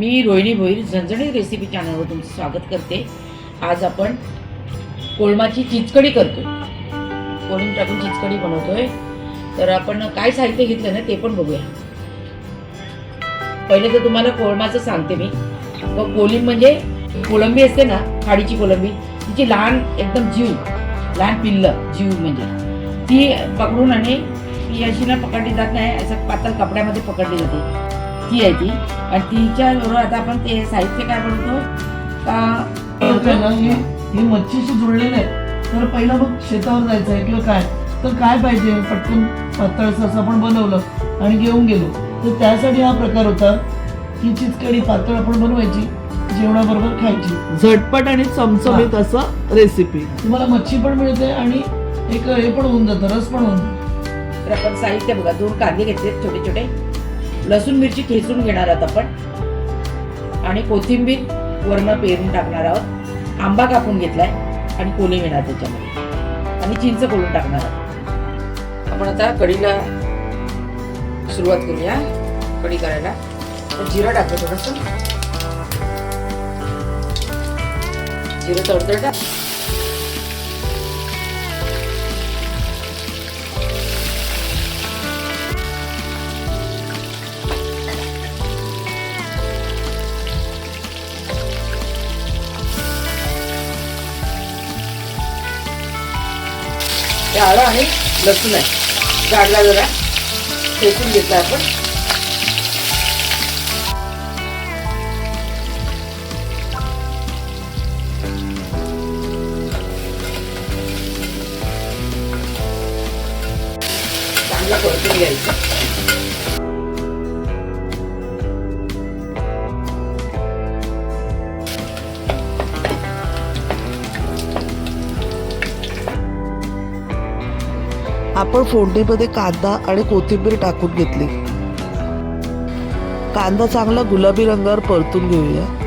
मी रोहिणी भोईर झणझणीत रेसिपी चॅनलवर तुमचं स्वागत करते. आज आपण कोळमाची चिचकडी करतो कोळून टाकून चिचकडी बनवतोय. तर आपण काय साहित्य घेतलं ना ते पण बघूया. पहिले तर तुम्हाला कोळमाचं सांगते मी. व कोलिंब म्हणजे कोळंबी असते ना खाडीची कोळंबी तिची लहान एकदम जीव लहान पिल्लं जीव म्हणजे. ती पकडून आणि ती अशी ना पकडली जात नाही असं पातळ कपड्यामध्ये पकडली जाते. ती आहे ती. आणि तिच्या बरोबर आता आपण ते साहित्य काय ना, का ही मच्छीशी जुळलेली आहे. तर पहिलं मग शेतावर जायचं आहे किंवा काय? तर काय पाहिजे? पटकन पातळसं असं आपण बनवलं आणि घेऊन गेलो. तर त्यासाठी हा प्रकार होता ही चिचकडी पातळ आपण बनवायची जेवणाबरोबर खायची. झटपट आणि चमचमीत असं रेसिपी तुम्हाला मच्छी पण मिळते आणि एक हे पण होऊन जातं रस पण होऊन जातं. तर आपण साहित्य बघा दोन कांदे घेतले छोटे छोटे लसूण मिरची ठेचून घेणार आहोत आपण. आणि कोथिंबीर वरण पेरून टाकणार आहोत. आंबा कापून घेतलाय आणि कोणी मिळणार त्याच्यामध्ये? आणि चिंच कोलून टाकणार आहोत. आपण आता कढीला सुरुवात करूया. कढी करायला. तर टाकतो टाकलं थोडंसं. जिरं तडतड टाक आळं आणि लसूण आहे. जाडला जरा ठेचून घेतला आपण. चांगला परतून घ्यायचं. आपण फोडणीमध्ये कांदा आणि कोथिंबीर टाकून घेतली. कांदा चांगला गुलाबी रंगावर परतून घेऊया.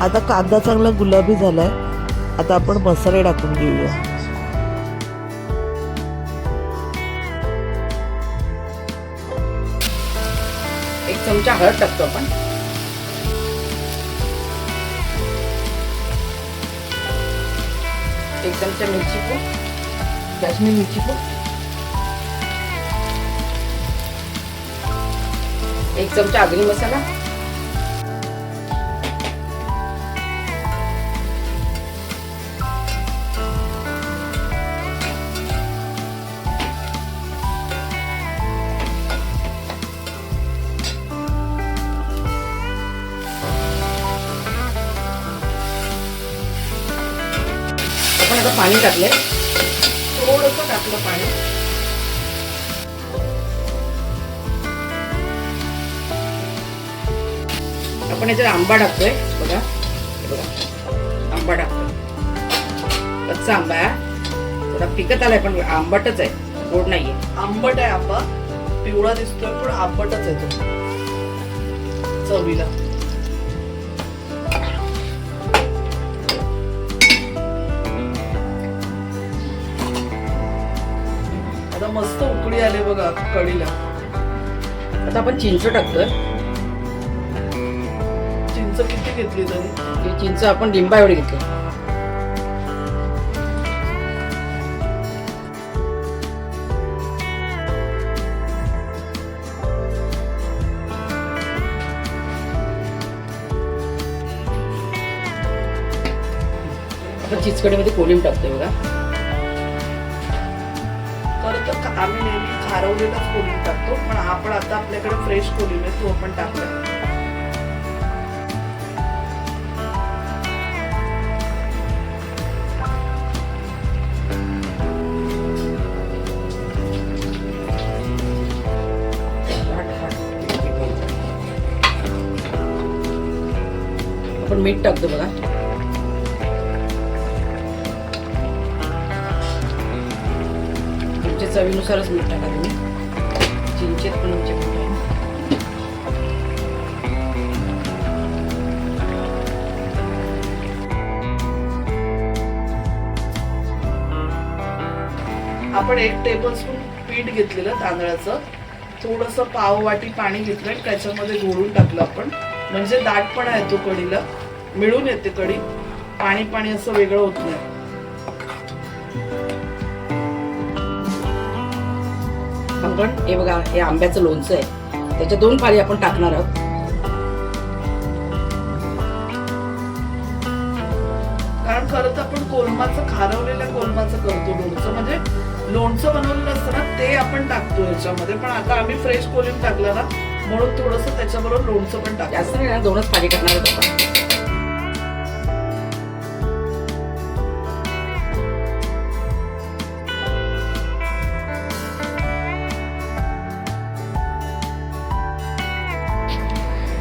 आता कांदा चांगला गुलाबी झालाय. आता आपण मसाले टाकून घेऊया. एक चमचा हळद टाकतो आपण. एक चमचा मिरची पूड. काश्मीर मिरची पूड. एक चमचा आगरी मसाला. पाणी टाकलंय. थोडंसं टाकलं पाणी. आपण याच्यात आंबा टाकतोय. बघा. बघा. आंबा टाकतोय. कच्चा आंबा आहे. थोडा पिकत आलाय पण आंबटच आहे. गोड नाहीये. आंबट आहे आंबा. पिवळा दिसतोय पण आंबटच आहे तो. चवीला. मस्त उकळी आले बघा कढीला आता आपण चिंच टाकतोय. चिंच किती घेतली तरी? चिंच आपण लिंबा एवढी घेतली चिचकडीमध्ये कोलिंब टाकतोय बघा. आम्ही नेहमी खारवलेलाच कोलिंब टाकतो पण आपण आता आपल्याकडे फ्रेश कोलिंब आहे तो आपण टाकला मीठ टाकतो बघा. चवीनुसारच मीठ टाका तुम्ही. चिंचेत पण तुमचे मीठ आहे. आपण एक टेबलस्पून पीठ घेतलेलं तांदळाचं. थोडंसं पाव वाटी पाणी घेतलं आणि त्याच्यामध्ये घोळून टाकलं आपण. म्हणजे दाटपणा येतो कढीला मिळून येते कढी. पाणी पाणी असं वेगळं होत नाही. आपण हे बघा हे आंब्याचं लोणचं आहे. त्याच्या दोन पारी आपण टाकणार आहोत. कारण खरं तर आपण कोलमाचं खारवलेल्या कोलमाचं करतो लोणचं. म्हणजे लोणचं बनवलेलं असतं ना ते आपण टाकतो याच्यामध्ये. पण आता आम्ही फ्रेश कोलिम टाकलं ना म्हणून थोडंसं त्याच्याबरोबर लोणचं पण टाकतो. जास्त नाही ना दोनच पारी टाकणार आहोत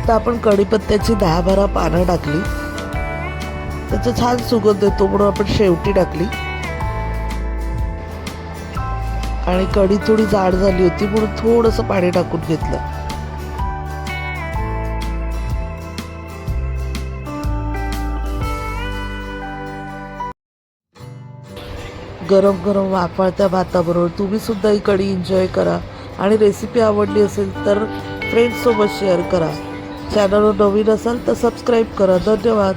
आता तर आपण कढीपत्त्याची दहा बारा पानं टाकली. त्याचं छान सुगंध येतो म्हणून आपण शेवटी टाकली. आणि कढी थोडी जाड झाली होती म्हणून थोडंसं पाणी टाकून घेतलं. गरम गरम वाफाळत्या भाताबरोबर तुम्ही सुद्धा ही कढी एन्जॉय करा. आणि रेसिपी आवडली असेल तर फ्रेंड्ससोबत शेअर करा. चॅनलवर नवीन असाल तर सबस्क्राईब करा. धन्यवाद.